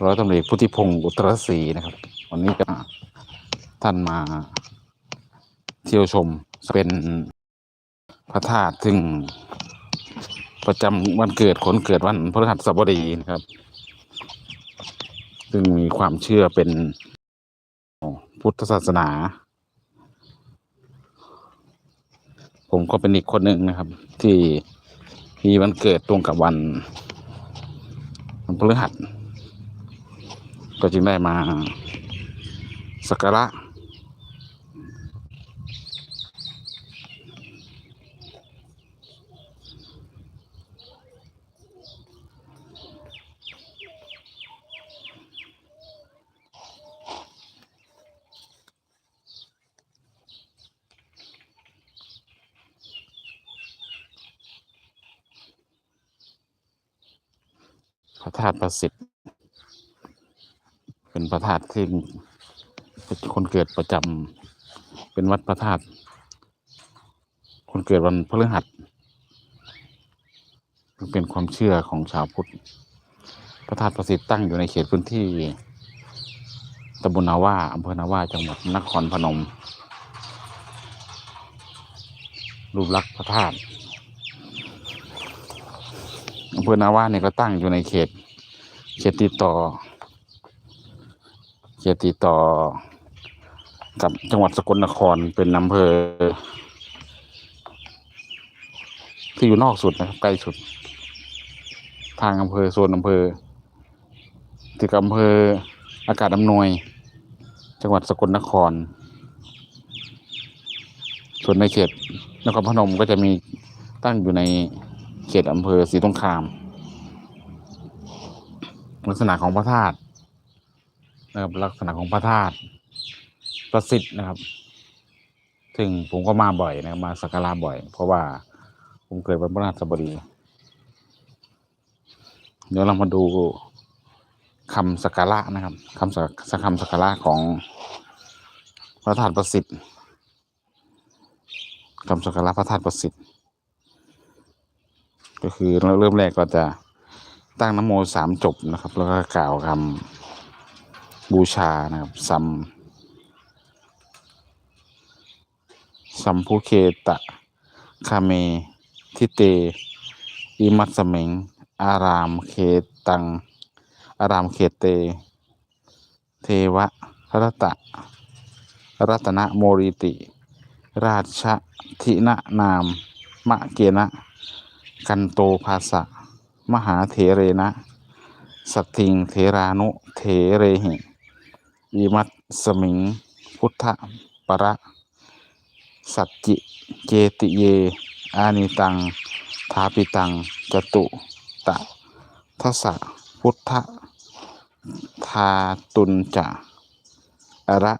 ร้อยตำรวจพุทธิพงศ์อุตรศรีนะครับ วันนี้ก็ท่านมาเที่ยวชมเป็นพระธาตุซึ่งประจำวันเกิดคนเกิดวันพฤหัสบดีนะครับ ซึ่งมีความเชื่อเป็นพุทธศาสนา ผมก็เป็นอีกคนหนึ่งนะครับ ที่มีวันเกิดตรงกับวันพฤหัส ก็จึงได้มาสักการะพระธาตุประสิทธ เป็นพระธาตุที่คนเกิดประจำเป็นวัดพระธาตุคนเกิดวันพฤหัสเป็นความเชื่อของชาวพุทธ พระธาตุประสิทธิ์ตั้งอยู่ในเขตพื้นที่ตำบลนาว่าอำเภอนาว่าจังหวัดนครพนม รูปลักษณ์พระธาตุอำเภอนาว่าเนี่ยก็ตั้งอยู่ในเขต เขตติดต่อ เขตติดต่อกับจังหวัดสกลนครเป็นอำเภอ ที่อยู่นอกสุดนะครับใกล้สุด ทางอำเภอโซนอำเภอติดกับอำเภออากาศอำนวย จังหวัดสกลนคร ส่วนในเขตนครพนมก็จะมีตั้งอยู่ในเขตอำเภอศรีสงคาม ลักษณะของพระธาตุ นะครับลักษณะของพระธาตุประสิทธิ์นะครับซึ่งผมก็มาบ่อยนะครับมาสักการะบ่อย เพราะว่าผมเกิดวันพฤหัสบดี เดี๋ยวเรามาดูคำสักการะนะครับคำสักสักคำสักการะของพระธาตุประสิทธิ์คำสักการะพระธาตุประสิทธิ์ ก็คือเริ่มแรกก็จะตั้งนโมสามจบนะครับ แล้วก็กล่าวคำ บูชานะครับสัมสัมภูเคตะคาเม ทิเต อิมัตสเมง อารามเคตัง อารามเคเต เทวะรัตะ รัตนโมริติ ราชทินะนาม มะเกนะ กันโตภาษะ มหาเถเรนะ สัตทิงเถรานุ เถเรหิ อิมัตสมิง พุทธปะระ สัจจิเจติเย อานิตังทาปิตังจตุตะทัสสะพุทธทาตุนจะอระ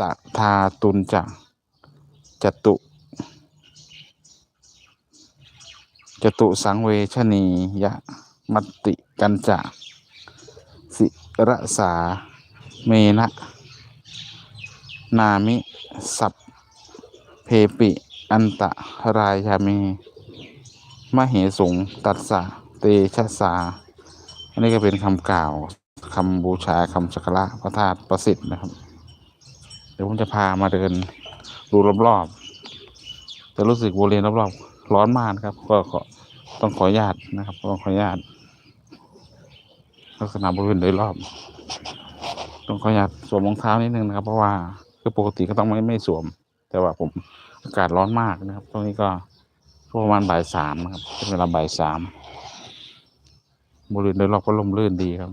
ตะทาตุนจะจตุจตุสังเวชนียะมตติกันจะสิระสา เมนะ นามิ สัพเพปิ อันตะรายามีมเหสงตัสสะ เตชะสา อันนี้ก็เป็นคำกล่าวคำบูชาคำสักการะพระธาตุประสิทธิ์นะครับ เดี๋ยวผมจะพามาเดินดูรอบๆจะรู้สึกบริเวณรอบๆร้อนมากครับ ก็ขอต้องขออนุญาตนะครับต้องขออนุญาตลักษณะบริเวณโดยรอบ ต้องขออนุญาตสวมรองเท้านิดนึงนะครับ เพราะว่าคือปกติก็ต้องไม่ไม่สวม แต่ว่าผมอากาศร้อนมากนะครับตรงนี้ก็ประมาณบ่ายสามนะครับเป็นเวลาบ่ายสามบริเวณโดยรอบก็ร่มรื่นดีครับ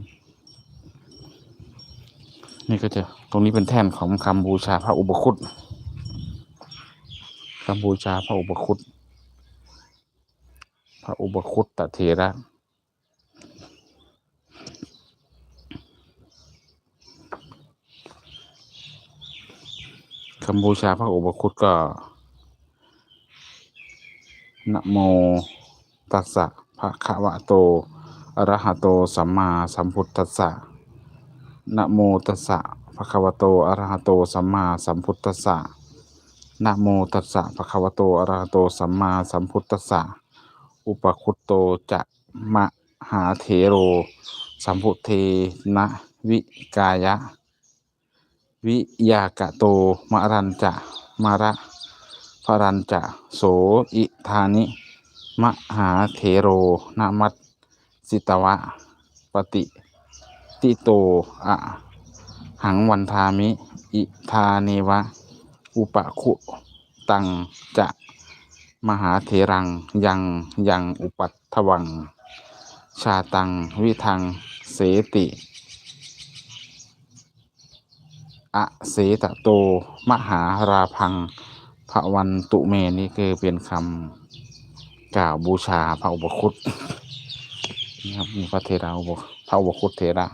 นี่ก็จะตรงนี้เป็นแท่นของคำบูชาพระอุปคุตคำบูชาพระอุปคุตพระอุปคุตตเถระ คำบูชาพระอุปคุตก็นะโมตัสสะภะคะวะโตอะระหะโตสัมมาสัมพุทธัสสะนะโมตัสสะภะคะวะโตอะระหะโตสัมมาสัมพุทธัสสะนะโมตัสสะภะคะวะโตอะระหะโตสัมมาสัมพุทธัสสะอุปคุตโตจะมหาเถโร สัมพุเทนะวิกายะ วิยากะโตมะรันจะมะระพรันจะโสอิธานิ มหาเถโรนามัตสิตวะ ปฏิติโตอะหังวันทามิ อิธาเนวะ อุปคุตังจะมหาเถรังยังยังอุปัตถวัง ชาตังวิทังเสติ อะเสตะโต มหาราพังพระวันตุเมนี่คือเป็นคำกล่าวบูชาพระอุปคุตนะครับมีพระเทระอุปพระอุปคุตเทระ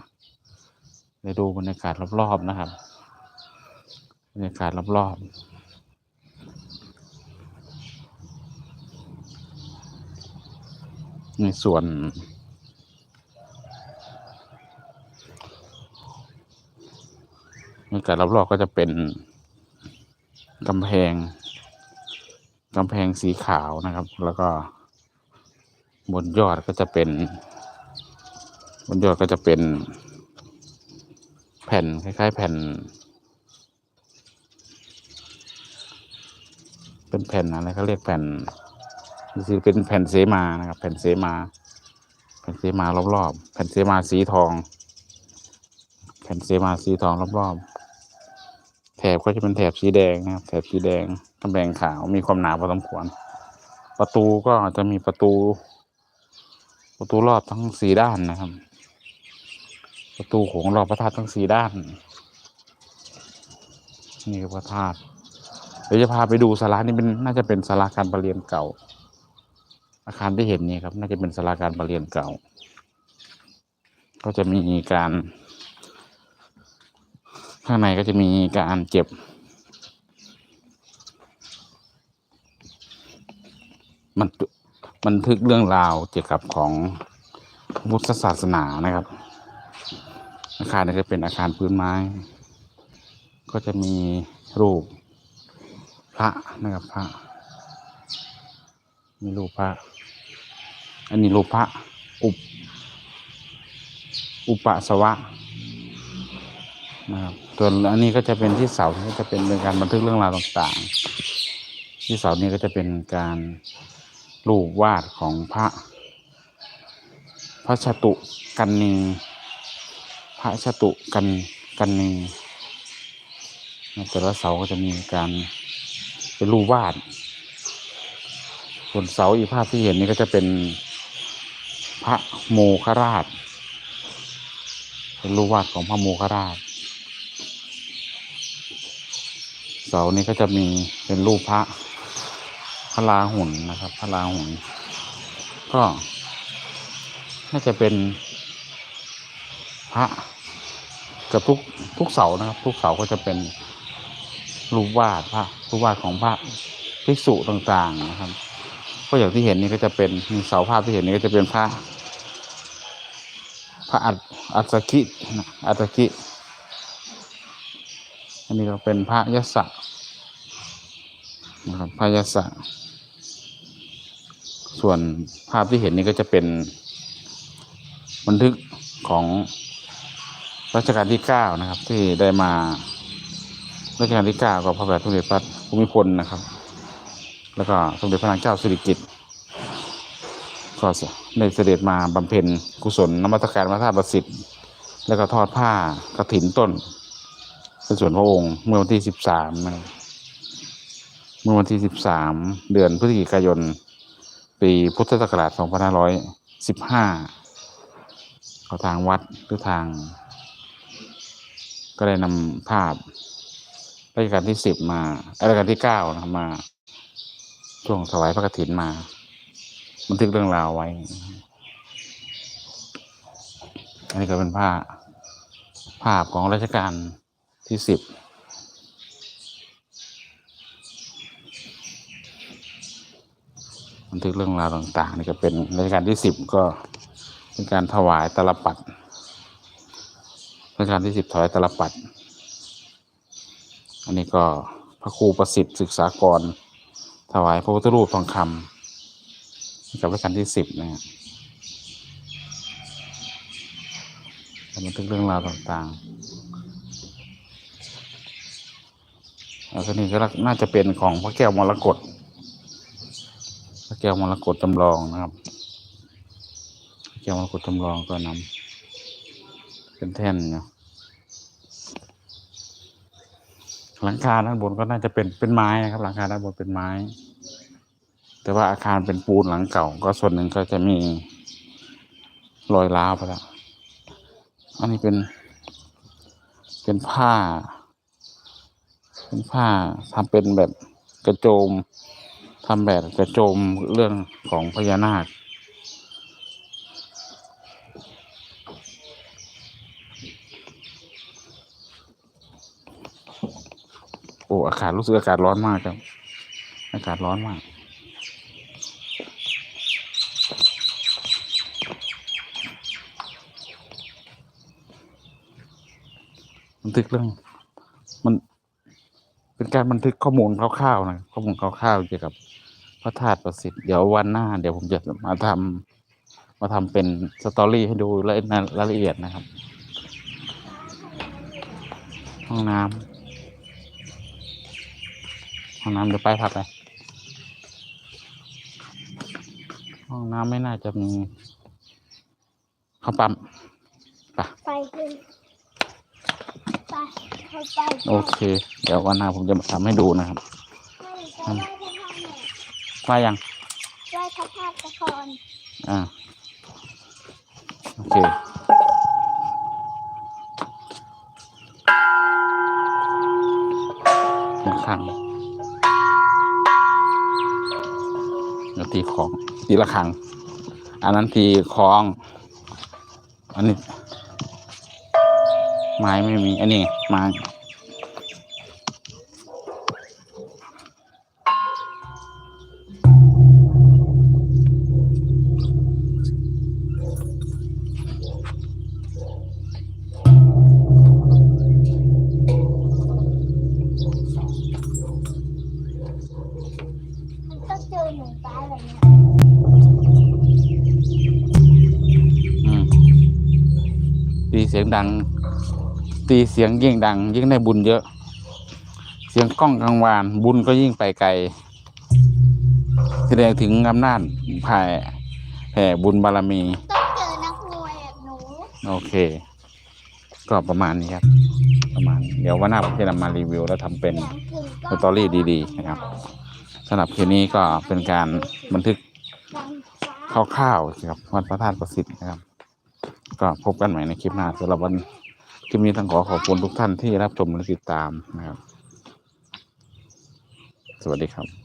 ได้ดูบรรยากาศรอบๆนะครับบรรยากาศรอบๆในส่วน บรรยากาศรอบๆก็จะเป็นกำแพงกำแพงสีขาวนะครับ แล้วก็บนยอดก็จะเป็น บนยอดก็จะเป็น แผ่นคล้าย ๆ แผ่น เป็นแผ่นอะไรเขาเรียกแผ่นคือเป็นแผ่นเสมานะครับ แผ่นเสมา แผ่นเสมารอบๆแผ่นเสมาสีทอง แผ่นเสมาสีทองรอบๆ ถบก็จะเป็นแถบสีแดงนะครับแถบสีแดงกำแพงขาวมีความหนาพอสมควร ประตูก็จะมีประตู ประตูรอบทั้งสี่ด้านนะครับ ประตูโขงรอบพระธาตุทั้งสี่ด้าน นี่คือพระธาตุเดี๋ยวจะพาไปดูศาลานี่เป็นน่าจะเป็นศาลาการประเรียนเก่า อาคารที่เห็นนี่ครับ น่าจะเป็นศาลาการประเรียนเก่า ก็จะมีการ ข้างในก็จะมีการเก็บ มันบันทึกเรื่องราวเกี่ยวกับของพุทธศาสนานะครับ อาคารนี้จะเป็นอาคารพื้นไม้ ก็จะมีรูปพระนะครับพระ มีรูปพระ อันนี้รูปพระอุปอุปสวะ นะครับส่วนอันนี้ก็จะเป็นที่เสาก็จะเป็นเรื่องการบันทึกเรื่องราวต่างๆ ที่เสานี้ก็จะเป็นการรูปวาดของพระ พระชตุกันนีพระชตุกันกันนีแต่ละเสาก็จะมีการเป็นรูปวาด ส่วนเสาอีกภาพที่เห็นนี่ก็จะเป็นพระโมคราช เป็นรูปวาดของพระโมคราช เสานี้ก็จะมีเป็นรูปพระพระลาหุ่นนะครับ พระลาหุ่นก็น่าจะเป็นพระกับทุกทุกเสานะครับ ทุกเสาก็จะเป็นรูปวาดพระรูปวาดของพระภิกษุต่างๆนะครับก็อย่างที่เห็นนี่ก็จะเป็นมีเสาภาพที่เห็นนี่ก็จะเป็นพระพระอัฏอัศกินะอัศกิอันนี้ก็เป็นพระยศ นะครับพระยศะส่วนภาพที่เห็นนี่ก็จะเป็นบันทึกของรัชกาลที่เก้านะครับ ที่ได้มารัชกาลที่เก้าก็พระบาทสมเด็จพระภูมิพลนะครับ แล้วก็สมเด็จพระนางเจ้าสิริกิติ์ก็ได้เสด็จมาบำเพ็ญกุศลนมัสการพระธาตุประสิทธิ์ แล้วก็ทอดผ้ากระถินต้นเป็นส่วนพระองค์เมื่อวันที่สิบสาม เมื่อวันที่สิบสามเดือนพฤศจิกายน ปีพุทธศักราชสองพันห้าร้อยสิบห้าเขาทางวัดหรือทาง ก็ได้นำภาพรัชกาลที่สิบมารัชกาลที่เก้านะครับมาช่วงถวายพระกฐินมา บันทึกเรื่องราวไว้ อันนี้ก็เป็นภาพภาพของรัชกาลที่สิ บันทึกเรื่องราวต่างๆนี่ก็เป็นรัชกาลที่สิบก็เป็นการถวายตลปัดรัชกาลที่สิบถวายตลปัด อันนี้ก็พระครูประสิทธิ์ศึกษากร ถวายพระพุทธรูปทองคำกับรัชกาลที่สิบนะฮะบันทึกเรื่องราวต่างๆแล้วก็นี่ก็น่าจะเป็นของพระแก้วมรกต ก้วมรกตจำลองนะครับ แก้วมรกตจำลองก็นำเป็นแท่นเนาะหลังคาด้านบนก็น่าจะเป็นเป็นไม้นะครับ หลังคาด้านบนเป็นไม้ แต่ว่าอาคารเป็นปูนหลังเก่า ก็ส่วนหนึ่งก็จะมีรอยร้าวไปแล้วอันนี้เป็นเป็นผ้า เป็นผ้าทำเป็นแบบกระโจม ทำแบบกระโจมเรื่องของพญานาค โอ้อากาศรู้สึกอากาศร้อนมากครับ อากาศร้อนมากบันทึกเรื่องมันเป็นการบันทึกข้อมูลคร่าวๆนะข้อมูลคร่าวๆเกี่ยวกับ พระธาตุประสิทธิ์เดี๋ยววันหน้า เดี๋ยวผมจะมาทำมาทำเป็นสตอรี่ให้ดูรายรายละเอียดนะครับ ห้องน้ำห้องน้ำเดี๋ยวไปพักเลยห้องน้ำไม่น่าจะมีข้าวปั๊มไปขึ้นไปเข้าไปโอเค เดี๋ยววันหน้าผมจะมาทำให้ดูนะครับ ไม่จะไหว้พระธาตุเนี่ย ว่ายังไหว้พระธาตุตะกอนอ่าโอเคระฆังเดี๋ยวตีของตีระฆังอันนั้นตีคล้อง อันนี้ ไม้ไม่มี อันนี้ไม้ สียงดัง ตีเสียงยิ่งดัง ยิ่งได้บุญเยอะ เสียงกล้องกลางวานบุญก็ยิ่งไปไกล แสดงถึงอำนาจแผ่แผ่บุญบารมี ต้องเจอนักมวยแบบหนูโอเค ก็ประมาณนี้ครับ ประมาณนี้เดี๋ยววันหน้าผมจะนำมารีวิว แล้วทำเป็นเสียงถึงสตอรี่ดีๆนะครับสำหรับคลิปนี้ก็เป็นการบันทึกดังฟ้าคร่าวๆเกี่ยวกับวัดพระธาตุประสิทธิ์นะครับ ก็พบกันใหม่ในคลิปหน้าสำหรับวันคลิปนี้ต้องขอขอบคุณทุกท่านที่รับชมและติดตามนะครับ สวัสดีครับ